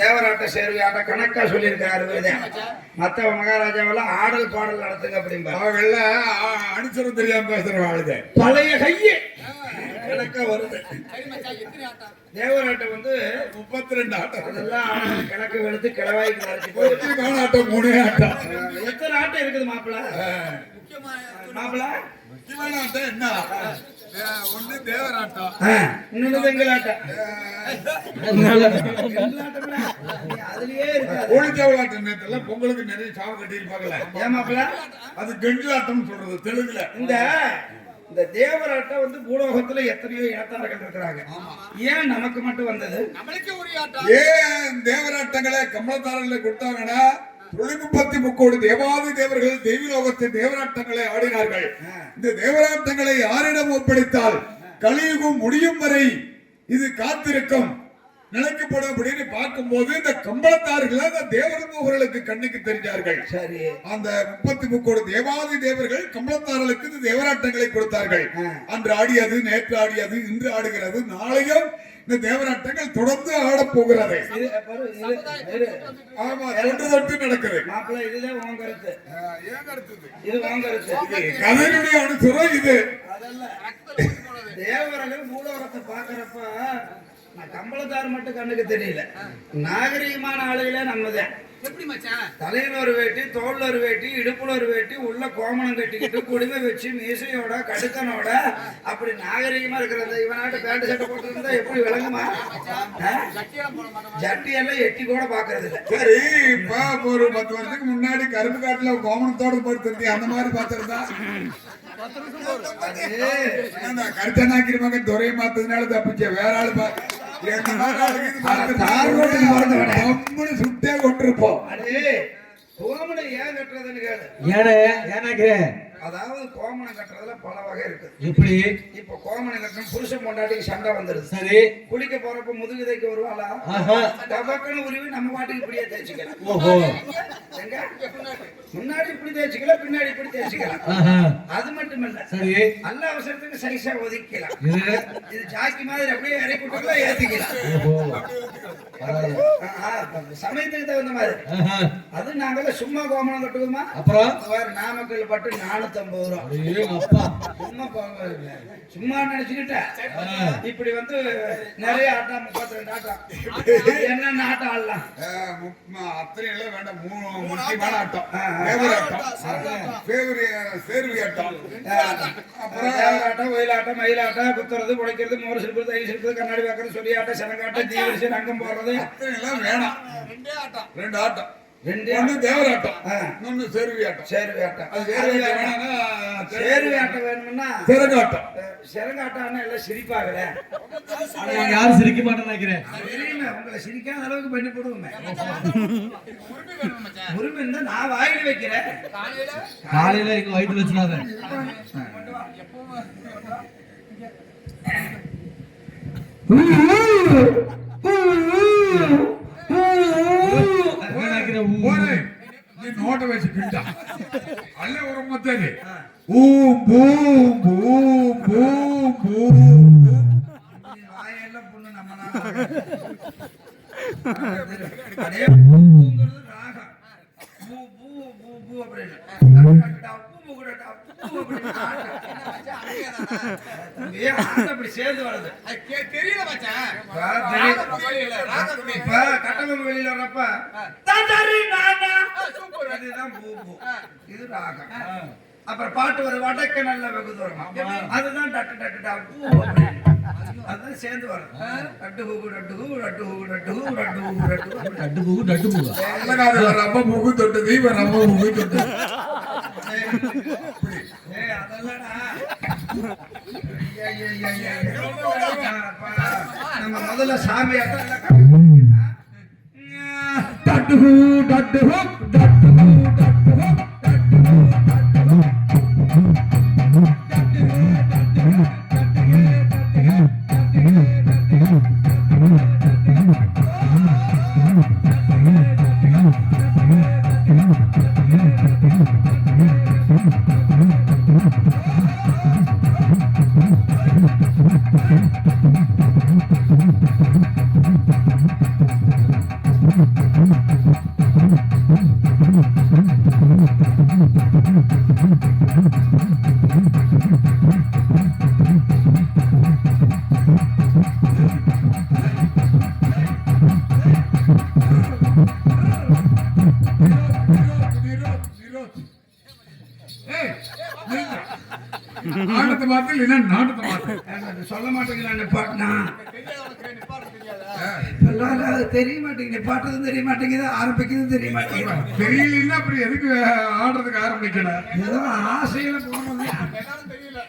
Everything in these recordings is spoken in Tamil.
தேவராட்ட சேர்வையாட்ட கணக்கா சொல்லியிருக்காரு. மத்த மகாராஜாவெல்லாம் ஆடல் பாடல் நடத்துங்க அப்படிம்பா அவங்கள அனுசரம் தெரியாம பேசுற ஆளுங்க. பழைய கையே. கணக்கா வருது. தேவராட்டம் வந்து முப்பத்தி ரெண்டு ஆட்டம். அதெல்லாம் கணக்கு எடுத்து கிளவாய்க்கு நடத்தி ஆட்டம் மூணே ஆட்டம். எத்தனை ஆட்டம் இருக்குது மாப்பிள மாப்பிள முக்கியமான ஆட்டம் என்ன? ஒண்ணு தேவராட்டம் இன்னொன்னு நேரத்துல பொங்கலுக்கு நிறைய சாவு கட்டியிருப்பாங்கல்ல. ஏன் மாப்பிள அது கெஞ்சலாட்டம் சொல்றது தெலுங்குல. இந்த இந்த தேவராட்டம் வந்து பூலோகத்துல எத்தனையோ இனத்தார்கள் இருக்கிறாங்க. ஏன் நமக்கு மட்டும் வந்தது? ஏன் தேவராட்டங்களை கமலத்தாரர்களை கொடுத்தாங்கன்னா தொழில்நுட்பத்தி முக்கோடி தேவாதி தேவர்கள் தெய்வலோகத்தின் தேவராட்டங்களை ஆடினார்கள். இந்த தேவராட்டங்களை யாரிடம் ஒப்படைத்தால் கலியுகம் முடியும் வரை இது காத்திருக்கும். நிலைக்கப்படும் அப்படின்னு பார்க்கும்போது இந்த கம்பளத்தார்கள் அந்த தேவரமோகர்களுக்கு கண்ணுக்கு தெரிஞ்சார்கள். சரி. அந்த முப்பத்தி முக்கோடி தேவாதி தேவர்கள் கம்பளத்தார்களுக்கு இந்த தேவராட்டங்களை கொடுத்தார்கள். அன்று ஆடியது நேற்று ஆடியது இன்று ஆடுகிறது. நாளையும் இந்த தேவராட்டங்கள் தொடர்ந்து ஆடப் போகிறது. ஆமா தொன்று தொட்டு நடக்குது. கதையினுடைய அனுசரம் இது. அதல்ல. தேவர்கள் பூலோகத்தை பாக்குறப்ப நான் கம்பளத்தார் மட்டும் கண்ணுக்கு தெரியல. நாகரிகமான ஆளுகளே நம்மதான். தலையில ஒரு வேட்டி தோல்ல ஒரு வேட்டி இடுப்புல ஒரு வேட்டி உள்ள கோமணம் கட்டிக்கிட்டு குடுமை வச்சு மீசையோட கடுக்கனோட அப்படி நாகரிகமா இருக்கிற இவனாட்டு பேண்ட் சட்டை போட்டு எப்படி விளங்குமா? ஜட்டி எல்லாம் எட்டி கூட பாக்குறது இல்ல. சரி இப்ப ஒரு பத்து வருஷத்துக்கு முன்னாடி கருப்பு காட்டுல கோமணத்தோடு படுத்திருந்தீங்க அந்த மாதிரி பார்த்திருந்தா? அது கருத்தனாக்கிற மகன் துறையை மாத்ததுனால தப்பிச்ச வேற ஆளு சுட்டே கொண்டிருப்போம். அடே கோமணம் அதாவது கோமணம் கட்டுறதுல பல வகை இருக்கு. எப்படி? இப்ப கோமணம் கட்டணும் புருஷன் பொண்டாட்டிக்கு சண்டை வந்துருது சரி. குளிக்க போறப்ப முதுகுதைக்கு வருவாளா டபக்குன்னு உருவி நம்ம பாட்டுக்கு இப்படியே தேய்ச்சிக்கலாம். ஓஹோ. எங்க? முன்னாடி இப்படி தேய்ச்சிக்கலாம் பின்னாடி இப்படி தேய்ச்சிக்கலாம் அது மட்டும் இல்ல சரி. நல்ல அவசரத்துக்கு சைஸா ஒதுக்கிக்கலாம். இது ஜாக்கி மாதிரி அப்படியே இறக்கி விட்டுக்கலாம் ஏத்திக்கலாம். சமயத்துக்கு தகுந்த மாதிரி. அது நாங்கள சும்மா கோமணம் கட்டுவோமா? அப்புறம்? நாமக்கல் பட்டு நானூத்தி ஐம்பது ரூபா. சும்மா ஆ. இப்படி வந்து நிறைய ஆட்டம் முப்பத்தி ரெண்டு ஆட்டம். என்னென்ன ஆட்டம் ஆடலாம்? அத்தனை எல்லாம் வேண்டாம். மூணு முக்கியமான ஆட்டம். தேவர் ஆட்டம். சேர்வி ஆட்டம். அப்புறம் தேவராட்டம் ஒயிலாட்டம் மயிலாட்டம் குத்துறது புடைக்கிறது மோர் சிரிப்பது தை சிரிப்பது கண்ணாடி வைக்கிறது சொலியாட்டம் சிறங்காட்டம் தீவரிசை நங்கம் போடுறது. அத்தனை எல்லாம் வேணாம். ரெண்டே ஆட்டம். ரெண்டு ஆட்டம். ஒண்ணு தேவராட்டம். இன்னொன்னு சேர்வி ஆட்டம் சேர்வை ஆட்டம் அது சேர்வி ஆட்டம் வேணாம்னா சிறகாட்டம். அஹ், சிறங்காட்டம் எல்லாம் சிரிப்பாகல யாரும் சிரிக்க மாட்டேன்னு நினைக்கிறேன். உங்களை சிரிக்காத அளவுக்கு பண்ணி போடுவோமே. நான் வாயில வைக்கிறேன். காலையில காலையில இங்க வயிற்று வச்சிடாத நினைக்கிறேன் நீ நோட்ட வச்சு கிட்டா அல்ல ஒரு மத்தது ஊம் பூம் பூம் பூம் பூம். சேர்ந்து கே- தெரியல. இப்ப கட்டபொம்மன் வெளியில வர்றப்ப தந்தரி நானா. சூப்பர். அதுதான் பூ. இது ராகம். அப்புறம் பாட்டு வரும் வடக்கு நல்ல வெகு தூரம். அதுதான் டட்டு டட்டு டா பூ. அப்படின்னு. அதுதான் சேர்ந்து வரும் டட்டு ஹூ டட்டு ஹூ டட்டு ஹூ டட்டு ஹூ டட்டு ஹூ டட்டு ஹூ. டட்டு. பூ டட்டு பூவா? அல்லகாது ரப்ப முகு தொட்டது இவன் ரப்ப முகு தொட்டது நம்ம முதல்ல கற்றுக்கணும். டட்டு ஹூ டட்டு ஹூ மாத்து இல்லைன்னா நாட்டத்தை ஏன்டா சொல்ல மாட்டேங்கிறான் நிப்பாட்டினா தெரிய மாட்டேங்குது. பாட்டதும் தெரிய மாட்டேங்குது ஆரம்பிக்கிறதும் தெரிய மாட்டேங்குது. தெரியலன்னா அப்புறம் எதுக்கு ஆடுறதுக்கு ஆரம்பிக்கணும்? ஏதோ ஆசையில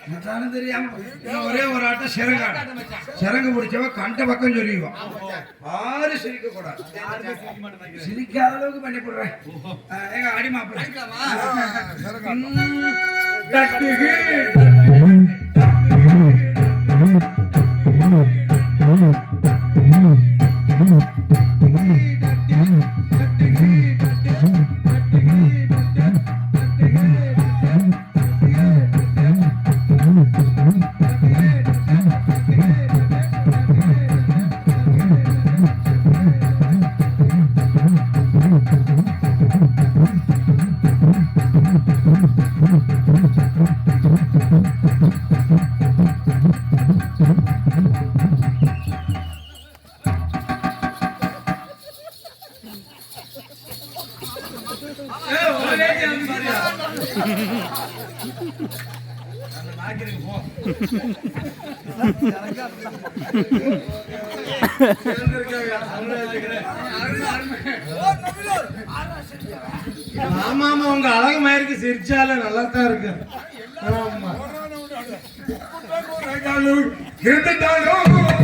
என்னதானும் தெரியாம ஒரே ஒரு ஆட்டம் சிறங்காட்டம் சிறங்கு பிடிச்சவ கண்ட பக்கம் சொல்லிடுவான் யாரும் சிரிக்க கூடாது சிரிக்காத அளவுக்கு பண்ணி போடுறேன் எங்க அடி ஆமா ஆமா உங்க அழகு மயிருக்கு சிரிச்சால நல்லா தான் இருக்கு ஆமா இருந்தாலும்